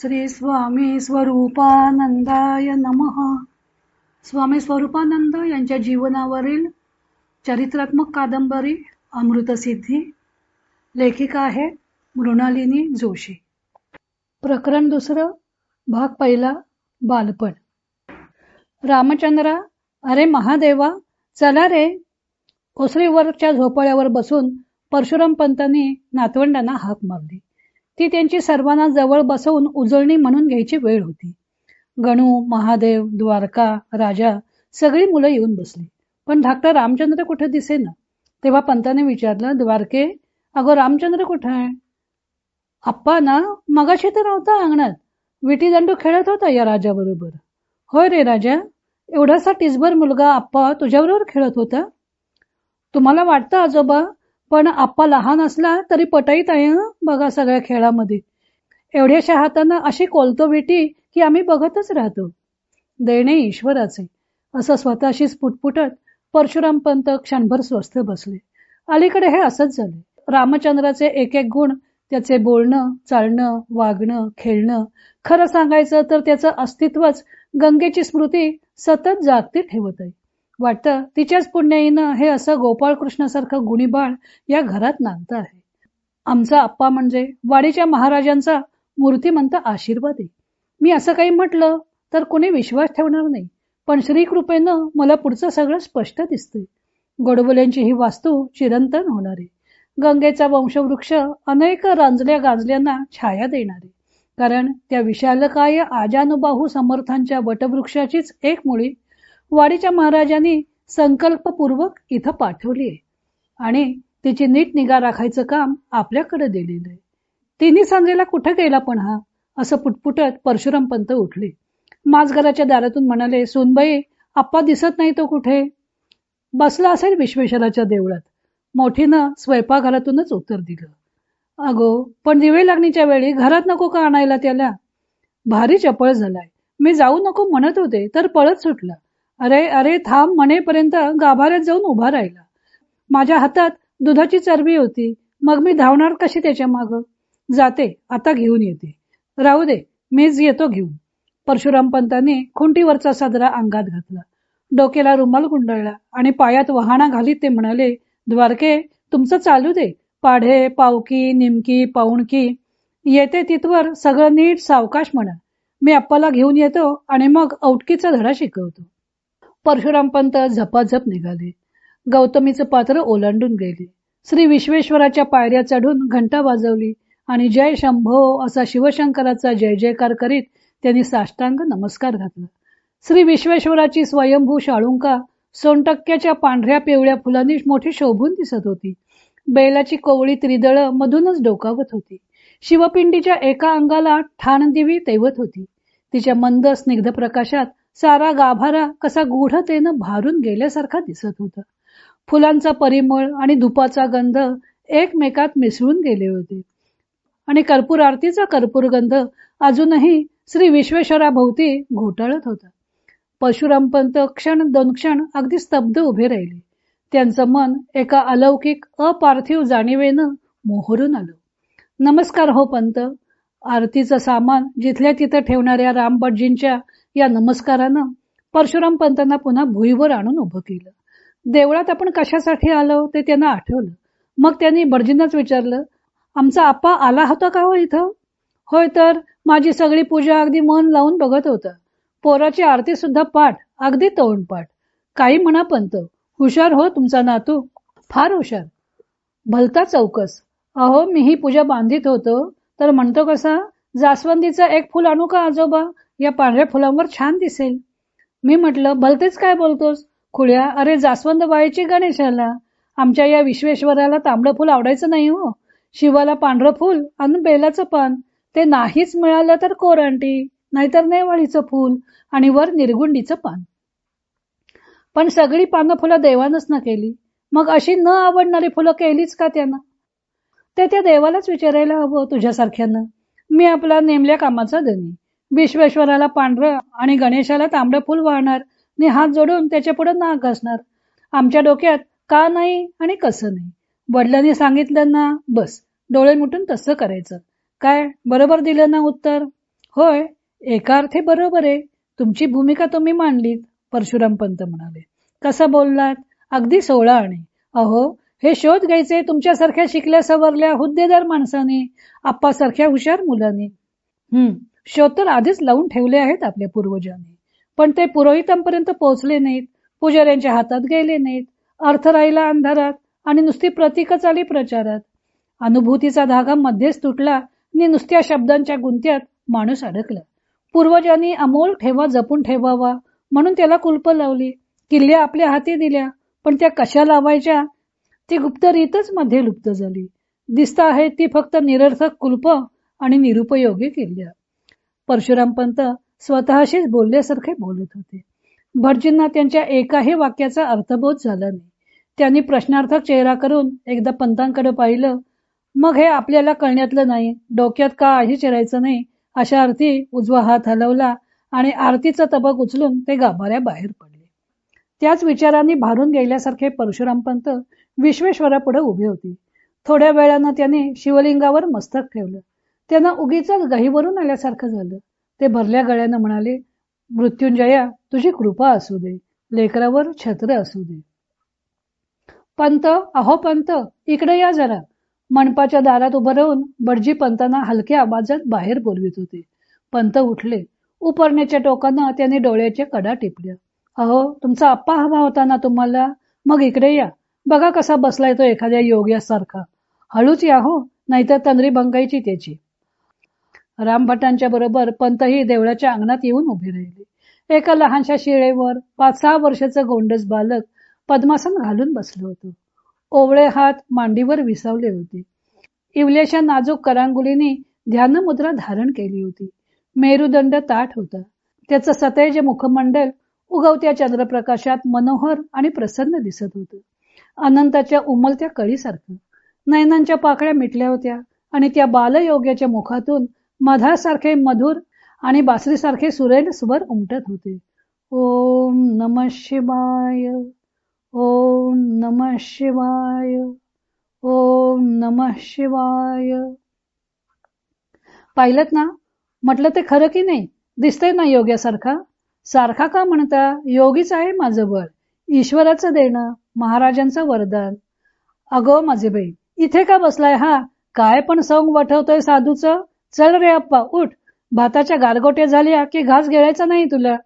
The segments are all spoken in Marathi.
श्री स्वामी स्वरूपानंदाय नमः. स्वामी स्वरूपानंद यांच्या जीवनावरील चरित्रात्मक कादंबरी अमृतसिद्धी लेखिका आहे मृणालिनी जोशी. प्रकरण दुसरं भाग पहिला बालपण. रामचंद्रा अरे महादेवा चला रे. ओसरीवरच्या झोपाळ्यावर बसून परशुराम पंतांनी नातवंडांना हाक मारली. ती त्यांची सर्वांना जवळ बसवून उजळणी म्हणून घ्यायची वेळ होती. गणू महादेव द्वारका राजा सगळी मुलं येऊन बसली. पण धाकटा रामचंद्र कुठे दिसेना? तेव्हा पंताने विचारलं द्वारके? अगं रामचंद्र कुठं आहे? आप्पा ना मगाशी तर नव्हता अंगणात. विटीदांडू खेळत होता या राजाबरोबर. होय रे राजा एवढासा टिसभर मुलगा आप्पा तुझ्याबरोबर खेळत होता? तुम्हाला वाटतं आजोबा पण आप्पा लहान असला तरी पटाईत आहे बघा सगळ्या खेळामध्ये. एवढ्याशा हातानं अशी कोलतो विटी की आम्ही बघतच राहतो. देणे ईश्वराचे. असं स्वतःशीच पुटपुटत परशुराम पंत क्षणभर स्वस्थ बसले. अलीकडे हे असंच झाले. रामचंद्राचे एक एक गुण त्याचे बोलणं चालणं वागणं खेळणं खरं सांगायचं तर त्याचं अस्तित्वच गंगेची स्मृती सतत जागती ठेवत आहे. वाटतं तिच्याच पुण्याईनं हे असं गोपाळकृष्णासारखं गुणीबाळ या घरात नांदत आहे. आमचा आप्पा म्हणजे वाडीच्या महाराजांचा मूर्तिमंत आशीर्वाद. आहे मी असं काही म्हटलं तर कोणी विश्वास ठेवणार नाही पण श्रीकृपेनं मला पुढचं सगळं स्पष्ट दिसतंय. गोडबोल्यांची ही वास्तू चिरंतन होणार. गंगेचा वंशवृक्ष अनेक रांजल्या गांजल्यांना छाया देणारे. कारण त्या विशालकाय आजानुबाहू समर्थांच्या वटवृक्षाचीच एक मुळी वाडीच्या महाराजांनी संकल्पपूर्वक इथं पाठवली आहे. आणि तिची नीट निगा राखायचं काम आपल्याकडे दिलेलं आहे. तिन्ही सांजेला कुठं गेला पण हा? असं पुटपुटत परशुराम पंत उठले. माझघराच्या दारातून म्हणाले सोनबाई आप्पा दिसत नाही तो कुठे? बसला असेल विश्वेश्वराच्या देवळात. मोठीनं स्वयंपाकघरातूनच उत्तर दिलं. अगो पण दिवे लागणीच्या वेळी घरात नको का आणायला त्याला? भारी चपळ झालाय. मी जाऊ नको म्हणत होते तर पळत सुटला. अरे अरे थांब म्हणेपर्यंत गाभाऱ्यात जाऊन उभा राहिला. माझ्या हातात दुधाची चरबी होती. मग मी धावणार कशी त्याच्या माग? जाते आता घेऊन येते. राहू दे मीच येतो घेऊन. परशुराम पंतांनी खुंटीवरचा सदरा अंगात घातला. डोक्याला रुमाल गुंडळला आणि पायात वहाणा घालीत ते म्हणाले द्वारके तुमचं चालू दे. पाढे पावकी निमकी पाऊणकी. येते तिथवर सगळं नीट सावकाश म्हणा. मी अप्पाला घेऊन येतो आणि मग औटकीचा धडा शिकवतो. परशुराम पंत झपाझप निघाले. गौतमीचं पात्र ओलांडून गेले. श्री विश्वेश्वराच्या पायऱ्या चढून घंटा वाजवली आणि जय शंभो असा शिवशंकराचा जय जयकार करीत त्यांनी साष्टांग नमस्कार घातला. श्री विश्वेश्वराची स्वयंभू शाळुंका सोनटक्क्याच्या पांढऱ्या पिवळ्या फुलांनी मोठी शोभून दिसत होती. बैलाची कोवळी त्रिदळ मधूनच डोकावत होती. शिवपिंडीच्या एका अंगाला ठाण दिवी तेवत होती. तिच्या मंद स्निग्ध प्रकाशात सारा गाभारा कसा गूढतेनं भारून गेल्यासारखा दिसत होता. फुलांचा परिमळ आणि धुपाचा गंध एकमेकात मिसळून गेले होते. आणि कर्पूर आरतीचा कर्पूर गंध अजूनही श्री विश्वेश्वराभोवती घोटाळत होता. परशुरामपंत क्षण दोन क्षण अगदी स्तब्ध उभे राहिले. त्यांचं मन एका अलौकिक अपार्थिव जाणीवेनं मोहरून आलं. नमस्कार हो पंत. आरतीचं सामान जिथल्या तिथं ठेवणाऱ्या रामभटजींच्या या नमस्कारानं परशुराम पंतांना पुन्हा भुईवर आणून उभं केलं. देवळात आपण कशासाठी आलो ते त्यांना आठवलं. मग त्यांनी भटजींनाच विचारलं आमचा आप्पा आला होता का हो इथं? होय तर माझी सगळी पूजा अगदी मन लावून बघत होता. पोराची आरती सुद्धा पाठ अगदी तोंडपाठ काही म्हणा पंत हुशार हो तुमचा नातू. फार हुशार. भलता चौकस. अहो मी ही पूजा बांधित होतो. तर म्हणतो कसा जास्वंदीचं एक फुल आणू का आजोबा? या पांढऱ्या फुलांवर छान दिसेल. मी म्हटलं भलतेच काय बोलतोस? खुळ्या अरे जास्वंद बाईची गणेशाला. आमच्या या विश्वेश्वराला तांबडं फुल आवडायचं नाही हो. शिवाला पांढरं फुल आणि बेलाचं पान ते नाहीच मिळालं तर कोरांटी नाहीतर नेवाळीचं फुल आणि वर निर्गुंडीचं पान. पण सगळी पानं फुलं देवानच ना केली. मग अशी न आवडणारी फुलं केलीच का त्यानं? ते त्या देवालाच विचारायला हवं तुझ्यासारख्यानं. मी आपला नेमल्या कामाचा धनी. विश्वेश्वराला पांढरं आणि गणेशाला तांबडं फुल वाहणार आणि हात जोडून त्याच्या पुढे नाक घासणार. आमच्या डोक्यात का नाही आणि कसं नाही? वडिलांनी सांगितलं ना बस डोळे मुटून तसं करायचं. काय बरोबर दिलं ना उत्तर? होय एका अर्थी बरोबर आहे. तुमची भूमिका तुम्ही मांडलीत परशुराम पंत म्हणाले. कसं बोललात? अगदी सोळा आणि. अहो हे शोध घ्यायचे तुमच्यासारख्या शिकल्या सवरल्या हुद्देदार माणसाने आप्पासारख्या हुशार मुलांनी. हम्म शोध तर आधीच लावून ठेवले आहेत आपल्या पूर्वजांनी. पण ते पुरोहितांपर्यंत पोहोचले नाहीत पुजाऱ्यांच्या हातात गेले नाहीत अर्थ राहिला अंधारात आणि नुसती प्रतीकच आली प्रचारात. अनुभूतीचा धागा मध्येच तुटला आणि नुसत्या शब्दांच्या गुंत्यात माणूस अडकला. पूर्वजांनी अमोल ठेवा जपून ठेवावा म्हणून त्याला कुलप लावली. किल्ल्या आपल्या हाती दिल्या पण त्या कशा लावायच्या? ती गुप्त रीतच मध्ये लुप्त झाली. दिसत आहे ती फक्त निरर्थक कुलप आणि निरुपयोगी किल्ल्या. परशुराम पंत स्वतःशीच बोलल्यासारखे बोलत होते. भटजींना त्यांच्या एकाही वाक्याचा अर्थबोध झाला नाही. त्यांनी प्रश्नार्थक चेहरा करून एकदा पंतांकडे पाहिलं. मग हे आपल्याला कळण्यातलं नाही. डोक्यात काही चिरायचं नाही? अशा अर्थी उजवा हात हलवला आणि आरतीचा तबक उचलून ते गाभाऱ्या बाहेर पडले. त्याच विचारांनी भारून गेल्यासारखे परशुराम पंत विश्वेश्वरापुढे उभे होते. थोड्या वेळानं त्याने शिवलिंगावर मस्तक ठेवलं. त्यांना उगीच गहीवरून आल्यासारखं झालं. ते भरल्या गळ्यानं म्हणाले मृत्युंजया तुझी कृपा असू दे. लेकरावर छत्र असू दे. पंत अहो पंत इकडे या जरा. मंडपाच्या दारात उभं राहून बडजी पंतांना हलक्या आवाजात बाहेर बोलवित होते. पंत उठले. उपरण्याच्या टोकानं त्याने डोळ्याच्या कडा टिपल्या. अहो तुमचा आप्पा हवा होता ना तुम्हाला? मग इकडे या. बघा कसा बसलाय तो एखाद्या योग्यासारखा. हळूच या हो नाहीतर तंद्री बंगायची त्याची. रामभटांच्या बरोबर पंतही देवळाच्या अंगणात येऊन उभे राहिले. एका लहानशा शिळेवर पाच सहा वर्षाचं गोंडस बालक पद्मासन घालून बसलं होतं. ओवळे हात मांडीवर विसावले होते. इवल्याच्या नाजूक करांगुलीने ध्यानमुद्रा धारण केली होती. मेरुदंड ताठ होता. त्याचं सतेज मुखमंडल उगवत्या चंद्रप्रकाशात मनोहर आणि प्रसन्न दिसत होतं. अनंताच्या उमलत्या कळीसारखं. नयनांच्या पाकळ्या मिटल्या होत्या आणि त्या बालयोग्याच्या मुखातून मधासारखे मधुर आणि बासरीसारखे सुरेल स्वर उमटत होते. ओम नम शिवाय ओम नम शिवाय ओम नम शिवाय. पाहिलं ना? म्हटलं ते खरं की नाही? दिसतंय ना योग्यासारखा? सारखा का म्हणता? योगीच आहे माझं बळ ईश्वराचं देणं महाराजांचं वरदान. अगो माझे बाई इथे का बसलाय हा? काय पण सौंग वठवतोय साधूचं? चल रे अप्पा उठ. भाताच्या गारगोट्या झाल्या की घास गिळायचा नाही तुला?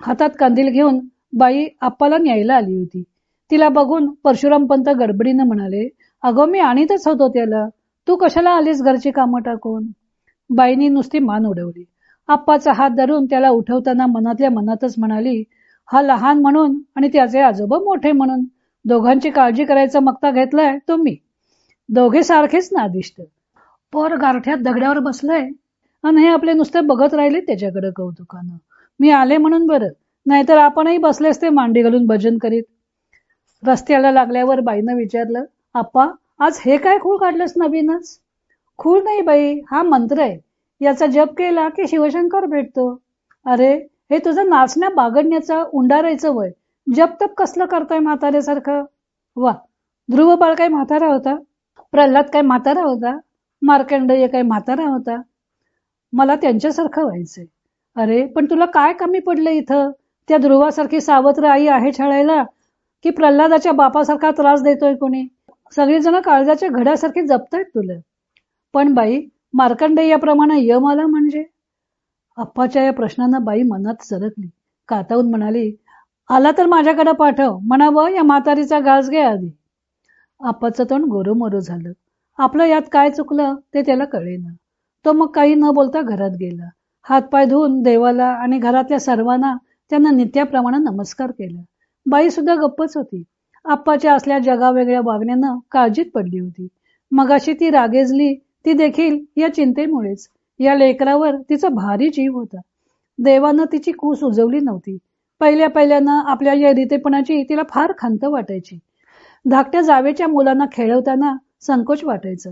हातात कांदील घेऊन बाई आप्पाला न्यायला आली होती. तिला बघून परशुराम पंत गडबडीनं म्हणाले अगो मी आणीतच होतो त्याला. तू कशाला आलीस घरची कामं टाकून? बाईनी नुसती मान उडवली. आप्पाचा हात धरून त्याला उठवताना मनातल्या मनातच म्हणाली हा लहान म्हणून आणि त्याचे आजोबा मोठे म्हणून. दोघांची काळजी करायचा मक्ता घेतलाय तुम्ही. दोघे सारखेच नादिष्ट. पोर गारठ्यात दगड्यावर बसलंय. आणि हे आपले नुसते बघत राहिले त्याच्याकडे कौतुकानं. मी आले म्हणून बरं. नाहीतर आपणही बसले असते मांडी घालून भजन करीत. रस्त्याला लागल्यावर बाईनं विचारलं आप्पा आज हे काय खूळ काढलंस नवीनच? खूळ नाही बाई हा मंत्र आहे. याचा जप केला की शिवशंकर भेटतो. अरे हे तुझं नाचण्या बागडण्याचा उंडारायचं वय. जप तप कसलं करताय म्हाताऱ्यासारखं? वा ध्रुव बाळ काय म्हातारा होता? प्रल्हाद काय म्हातारा होता? मार्कंडेय काय म्हातारा होता. मला त्यांच्यासारखं व्हायचंय. अरे पण तुला काय कमी पडलं इथं? त्या ध्रुवासारखी सावत्र आई आहे छळायला की प्रल्हादाच्या बापासारखा त्रास देतोय कोणी? सगळीजण काळजाच्या घड्यासारखी जपतायत तुला. पण बाई मार्कंडेयाप्रमाणे यम आला म्हणजे? अप्पाच्या या प्रश्नानं बाई मनात सरकली. कातावून म्हणाली आला तर माझ्याकडे पाठव. म्हणावं या म्हातारीचा घास घ्या आधी. आप्पाचं तोंड गोरोमोरो झालं. आपलं यात काय चुकलं ते त्याला कळेना. तो मग काही न बोलता घरात गेला. हातपाय धुवून देवाला आणि घरातल्या सर्वांना त्यांना नित्याप्रमाणे नमस्कार केला. बाई सुद्धा गप्पच होती. आप्पाच्या असल्या जगावेगळ्या वागण्यानं काळजीत पडली होती. मगाशी ती रागेजली ती देखील या चिंतेमुळेच. या लेकरावर तिचा भारी जीव होता. देवानं तिची कूस उजवली नव्हती. पहिल्या पहिल्यानं आपल्या या रितेपणाची तिला फार खंत वाटायची. धाकट्या जावेच्या मुलांना खेळवताना संकोच वाटायचं.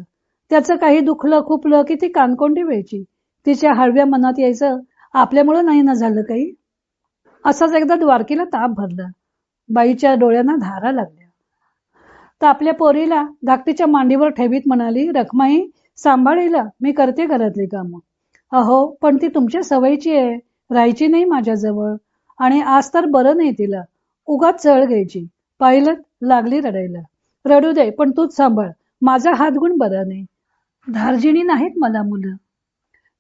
त्याचं काही दुखलं खुपलं की ती कानकोंडी व्हायची तिच्या हळव्या मनात यायचं आपल्यामुळं नाही ना झालं काही? असाच एकदा द्वारकीला ताप भरला. बाईच्या डोळ्यांना धारा लागल्या. तर आपल्या पोरीला धाकटीच्या मांडीवर ठेवीत म्हणाली रखमाई सांभाळीला मी करते घरातली कामं. अहो पण ती तुमच्या सवयीची आहे. राहायची नाही माझ्याजवळ. आणि आज तर बरं नाही तिला. उगाच चळ घ्यायची. पाहिलं लागली रडायला. रडू दे पण तूच सांभाळ. माझा हातगुण बरा नाही. धार्जिणी नाहीत मला मुलं.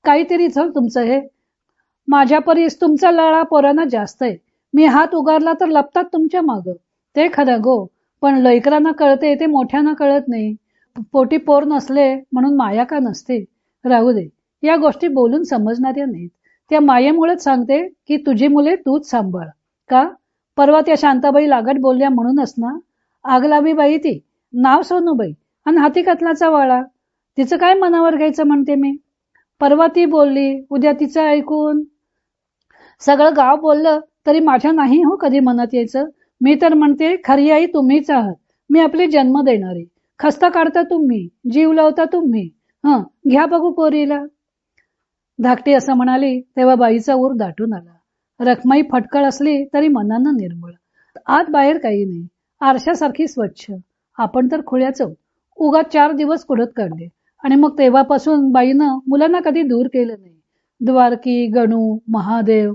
काहीतरी चल तुमचं हे. माझ्या परीस तुमचा लळा पोरांना जास्त आहे. मी हात उगारला तर लपतात तुमच्या माग. ते खरं गो पण लैकरांना कळते ते मोठ्यांना कळत नाही. पोटी पोर नसले म्हणून माया का नसते? राहू दे. या गोष्टी बोलून समजणाऱ्या नाहीत. त्या मायेमुळेच सांगते की तुझी मुले तूच सांभाळ. का? परवा त्या शांताबाई लागट बोलल्या म्हणूनच ना? आगलावी बाई ती. नाव सोनूबाई. आणि हाती कतलाचा वाळा. तिचं काय मनावर घ्यायचं म्हणते मी? परवा ती बोलली उद्या तिचं ऐकून. सगळं गाव बोललं तरी माझ्या नाही हो कधी मनात यायचं. मी तर म्हणते खरी आई तुम्हीच आहात. मी आपले जन्म देणारी. खस्ता काढता तुम्ही जीव लावता तुम्ही. हं घ्या बघू पोरीला. धाकटी असं म्हणाली तेव्हा बाईचा ऊर दाटून आला. रखमाई फटकळ असली तरी मनानं निर्मळ. आत बाहेर काही नाही. आरशासारखी स्वच्छ. आपण तर खुळ्याच उगा चार दिवस कुडत काढले. आणि मग तेव्हापासून बाईनं मुलांना कधी दूर केलं नाही. द्वारकी गणू महादेव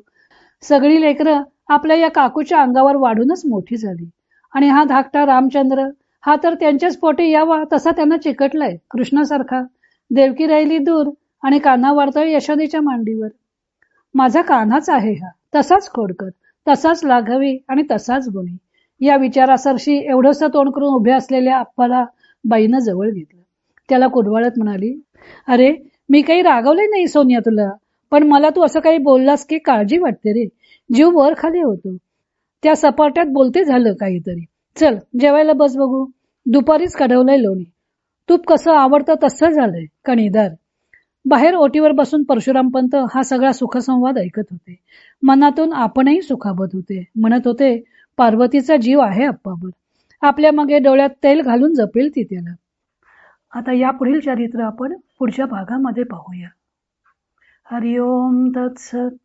सगळी लेकरं आपल्या या काकूच्या अंगावर वाढूनच मोठी झाली. आणि हा धाकटा रामचंद्र हा तर त्यांच्याच पोटी यावा तसा त्यांना चिकटलाय कृष्णासारखा. देवकी राहिली दूर आणि कान्हा वाढतोय यशोदेच्या मांडीवर. माझा कान्हाच आहे हा तसाच खोडकर तसाच लाघवी आणि तसाच गुणी. या विचारासरशी एवढंसं तोंड करून उभे असलेल्या आप्पाला बाईनं जवळ घेतलं. त्याला कुडवाळत म्हणाली अरे मी काही रागवले नाही सोनिया तुला पण मला तू असं काही बोललास की काळजी वाटते रे. जीव वर खाली होतो. त्या सपाट्यात बोलते झालं काहीतरी. चल जेवायला बस बघू. दुपारीच कढवलंय लोणी. तूप कसं आवडतं तसं झालंय कणीदार. बाहेर ओटीवर बसून परशुरामपंत हा सगळा सुखसंवाद ऐकत होते. मनातून आपणही सुखावत होते. म्हणत होते पार्वतीचा जीव आहे अप्पावर आपल्या मागे डोळ्यात तेल घालून जपेल ती त्याला. आता या पुढील चरित्र आपण पुढच्या भागामध्ये पाहूया. हरिओम तत्सत